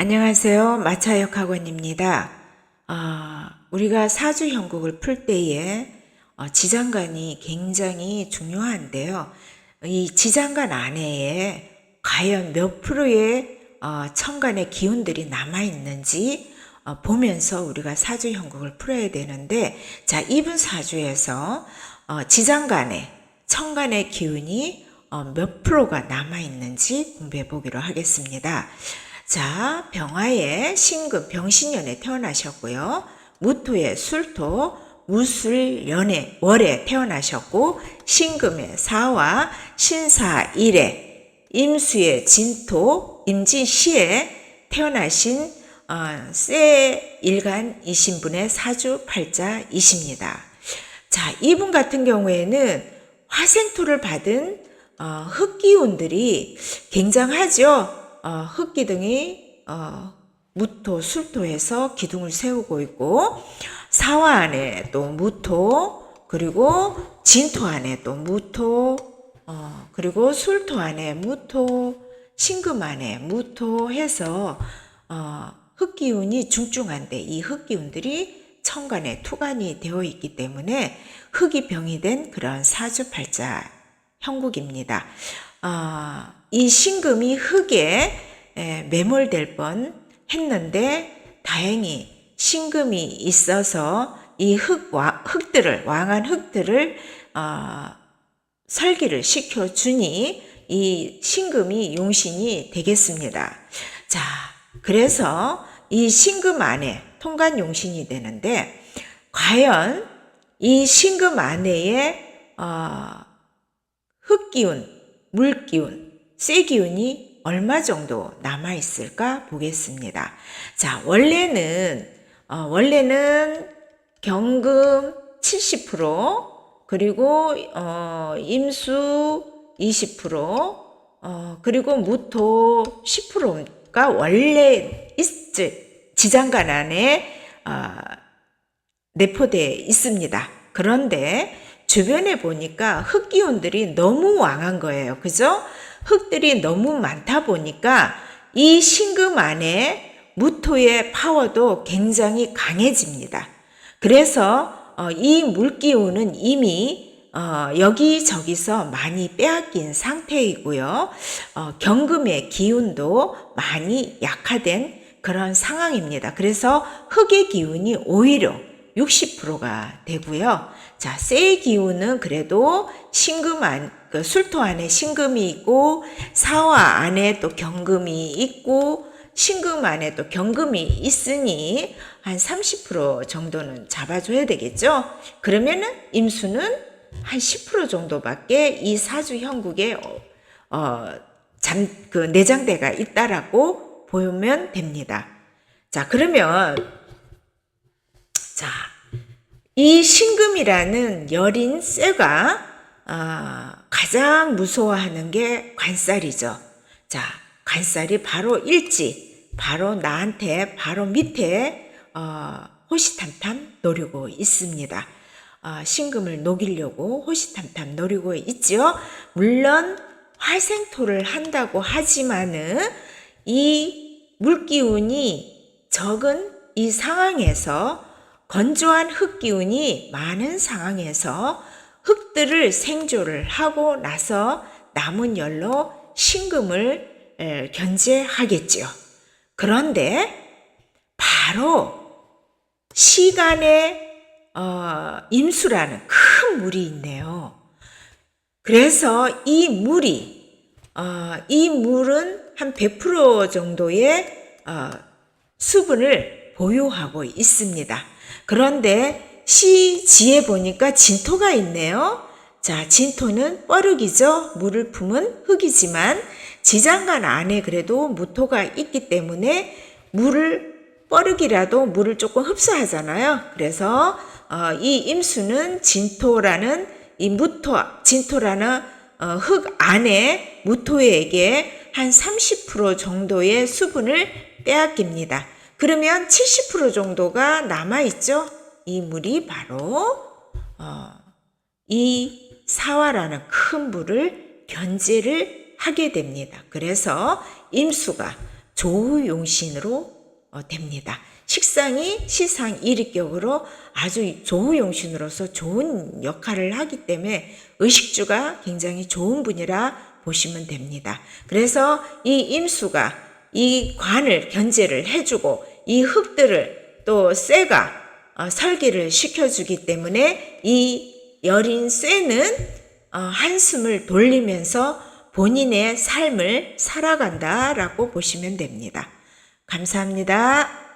안녕하세요. 마차역 학원입니다. 아, 우리가 사주 형국을 풀 때에 어, 지장간이 굉장히 중요한데요. 이 지장간 안에 과연 몇 프로의 어, 천간의 기운들이 남아 있는지 어, 보면서 우리가 사주 형국을 풀어야 되는데, 자, 이분 사주에서 어, 지장간에 천간의 기운이 어, 몇 프로가 남아 있는지 공부해 보기로 하겠습니다. 자, 병화의 신금 병신년에 태어나셨고요. 무토의 술토 무술년에 월에 태어나셨고 신금의 사화 신사 일에 임수의 진토 임진시에 태어나신 어, 세 일간이신 분의 사주 팔자이십니다. 자, 이분 같은 경우에는 화생토를 받은 어, 흑기운들이 굉장하죠. 어, 흑기둥이 어, 무토, 술토에서 기둥을 세우고 있고 사화 안에 또 무토 그리고 진토 안에 또 무토 어, 그리고 술토 안에 무토 신금 안에 무토 해서 어, 흑기운이 중중한데 이 흑기운들이 천간에 투간이 되어 있기 때문에 흑이 병이 된 그런 사주팔자 형국입니다. 어, 이 신금이 흑에 에, 매몰될 뻔 했는데 다행히 신금이 있어서 이 흑, 흑들을, 왕한 흑들을 어, 설기를 시켜주니 이 신금이 용신이 되겠습니다. 자, 그래서 이 신금 안에 통간 용신이 되는데 과연 이 신금 안에의 어, 흙기운, 물기운, 쇠기운이 얼마 정도 남아 있을까 보겠습니다. 자, 원래는 어, 원래는 경금 70% 그리고 어, 임수 20% 어, 그리고 무토 10%가 원래 있, 지장간 안에 어, 내포되어 있습니다. 그런데 주변에 보니까 흑기운들이 너무 왕한 거예요. 그죠? 흑들이 너무 많다 보니까 이 신금 안에 무토의 파워도 굉장히 강해집니다. 그래서 어, 이 물기운은 이미 어, 여기저기서 많이 빼앗긴 상태이고요. 어, 경금의 기운도 많이 약화된 그런 상황입니다. 그래서 흑의 기운이 오히려 60%가 되고요. 자, 쇠의 기운은 그래도 신금 안, 그 술토 안에 신금이 있고, 사화 안에 또 경금이 있고, 신금 안에 또 경금이 있으니 한 30% 정도는 잡아줘야 되겠죠? 그러면은 임수는 한 10% 정도밖에 이 사주 형국에 어, 어, 잠, 그 내장대가 있다라고 보면 됩니다. 자, 그러면 자, 이 신금이라는 여린 쇠가 어, 가장 무서워하는 게 관살이죠. 자, 관살이 바로 일지, 바로 나한테 바로 밑에 어, 호시탐탐 노리고 있습니다. 어, 신금을 녹이려고 호시탐탐 노리고 있죠. 물론 활생토를 한다고 하지만은 이 물기운이 적은 이 상황에서 건조한 흙 기운이 많은 상황에서 흙들을 생조를 하고 나서 남은 열로 신금을 견제하겠죠. 그런데 바로 시간의 어, 임수라는 큰 물이 있네요. 그래서 이 물이 어, 이 물은 한 100% 정도의 어, 수분을 보유하고 있습니다. 그런데 시지에 보니까 진토가 있네요. 자, 진토는 뻐르기죠. 물을 품은 흙이지만 지장간 안에 그래도 무토가 있기 때문에 물을 뻐르기라도 물을 조금 흡수하잖아요. 그래서 어, 이 임수는 진토라는 이 무토, 진토라는 어, 흙 안에 무토에게 한 30% 정도의 수분을 빼앗깁니다. 그러면 70% 정도가 남아있죠? 이 물이 바로, 어, 이 사화라는 큰 물을 견제를 하게 됩니다. 그래서 임수가 조우용신으로 어, 됩니다. 식상이 시상 일위격으로 아주 조우용신으로서 좋은 역할을 하기 때문에 의식주가 굉장히 좋은 분이라 보시면 됩니다. 그래서 이 임수가 이 관을 견제를 해주고 이 흙들을 또 쇠가 어, 설계를 시켜주기 때문에 이 여린 쇠는 어, 한숨을 돌리면서 본인의 삶을 살아간다라고 보시면 됩니다. 감사합니다.